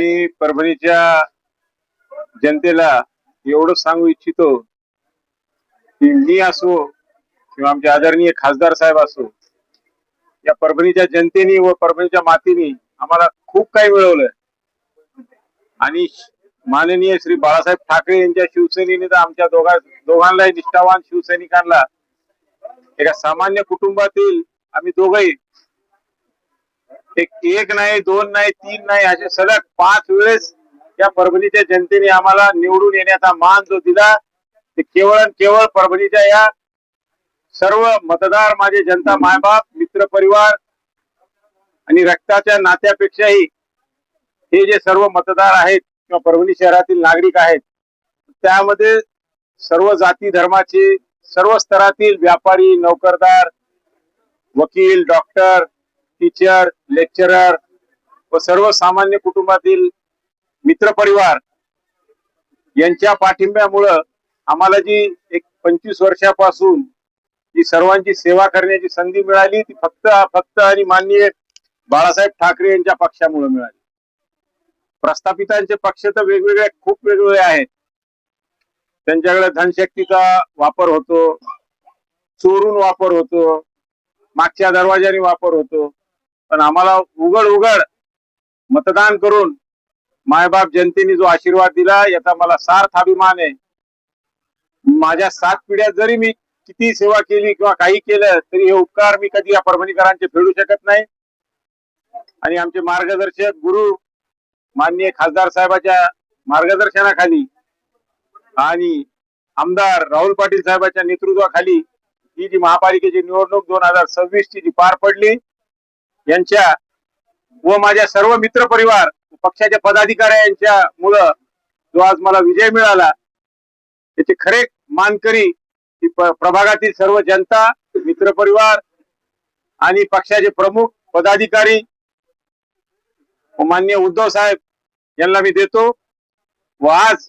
मी परभणीच्या जनतेला एवढं सांगू इच्छितो की मी असो किंवा आमचे आदरणीय खासदार साहेब असो या परभणीच्या जनतेने व परभणीच्या मातीने आम्हाला खूप काही मिळवलंय. आणि माननीय श्री बाळासाहेब ठाकरे यांच्या शिवसेनेने तर आमच्या दोघा दोघांनाही निष्ठावान शिवसैनिकांना एका सामान्य कुटुंबातील आम्ही दोघही एक एक नाही दोन नाही तीन नाही असे सलग पाच वेळेस या परभणीच्या जनतेने आम्हाला निवडून येण्याचा मान जो दिला ते केवळ केवळ परभणीच्या या सर्व मतदार माझे जनता मायबाप मित्र परिवार आणि रक्ताच्या नात्यापेक्षाही हे जे सर्व मतदार आहेत किंवा परभणी शहरातील नागरिक आहेत त्यामध्ये सर्व जाती धर्माचे सर्व स्तरातील व्यापारी नोकरदार वकील डॉक्टर टीचर लेक्चरर व सर्वसामान्य कुटुंबातील मित्रपरिवार यांच्या पाठिंब्यामुळं आम्हाला जी एक पंचवीस वर्षापासून जी सर्वांची सेवा करण्याची संधी मिळाली ती फक्त फक्त आणि माननीय बाळासाहेब ठाकरे यांच्या पक्षामुळे मिळाली. प्रस्थापितांचे पक्ष तर वेगवेगळे खूप वेगवेगळे आहेत. त्यांच्याकडे धनशक्तीचा वापर होतो चोरून वापर होतो मागच्या दरवाजाने वापर होतो. पण आम्हाला उघड उघड मतदान करून मायबाप जनतेने जो आशीर्वाद दिला याचा मला सार्थ अभिमान आहे. माझ्या सात पिढ्या जरी मी किती सेवा केली किंवा काही केलं तरी हे उपकार मी कधी या परभणीकरांचे फेडू शकत नाही. आणि आमचे मार्गदर्शक गुरु माननीय खासदार साहेबाच्या मार्गदर्शनाखाली आणि आमदार राहुल पाटील साहेबांच्या नेतृत्वाखाली ही जी महापालिकेची निवडणूक दोन हजार सव्वीस ची जी पार पडली यांच्या व माझ्या सर्व मित्र परिवार पक्षाच्या पदाधिकारी यांच्या मुळे जो आज मला विजय मिळाला त्याचे खरे मानकरी प्रभागातील सर्व जनता मित्र परिवार आणि पक्षाचे प्रमुख पदाधिकारी व माननीय उद्धव साहेब यांना मी देतो. व आज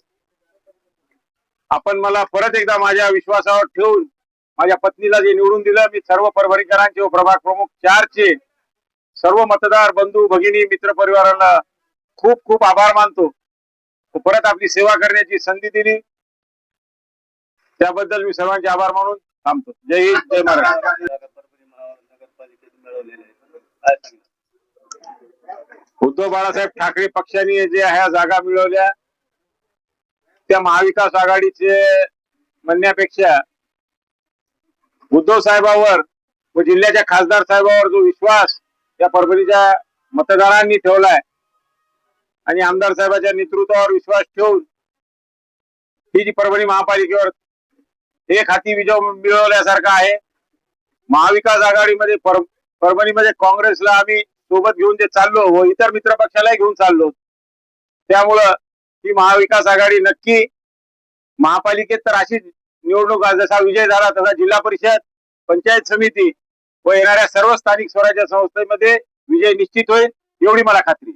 आपण मला परत एकदा माझ्या विश्वासावर ठेवून माझ्या पत्नीला जे निवडून दिलं मी सर्व परभणीकरांचे व प्रभाग प्रमुख चारचे सर्व मतदार बंधू भगिनी मित्र परिवाराला खूप खूप आभार मानतो. परत आपली सेवा करण्याची संधी दिली. त्याबद्दल मी सर्वांचे आभार मानून थांबतो. जय हिंद जय महाराष्ट्र. उद्धव बाळासाहेब ठाकरे पक्षाने जे ह्या जागा मिळवल्या. त्या महाविकास आघाडीचे म्हणण्यापेक्षा उद्धव साहेबावर व जिल्ह्याच्या खासदार साहेबावर जो विश्वास या परभणीच्या मतदारांनी ठेवलाय. आणि आमदार साहेबांच्या नेतृत्वावर विश्वास ठेवून ही जी परभणी महापालिकेवर एक हाती विजय मिळवल्यासारखा आहे. महाविकास आघाडीमध्ये पर परभणीमध्ये काँग्रेसला आम्ही सोबत घेऊन जे चाललो व इतर मित्र पक्षालाही घेऊन चाललो. त्यामुळं ही महाविकास आघाडी नक्की महापालिकेत तर अशीच निवडणूक जसा विजय झाला तसा जिल्हा परिषद पंचायत समिती व येणाऱ्या सर्व स्थानिक स्वराज्य संस्थेमध्ये विजय निश्चित होईल एवढी मला खात्री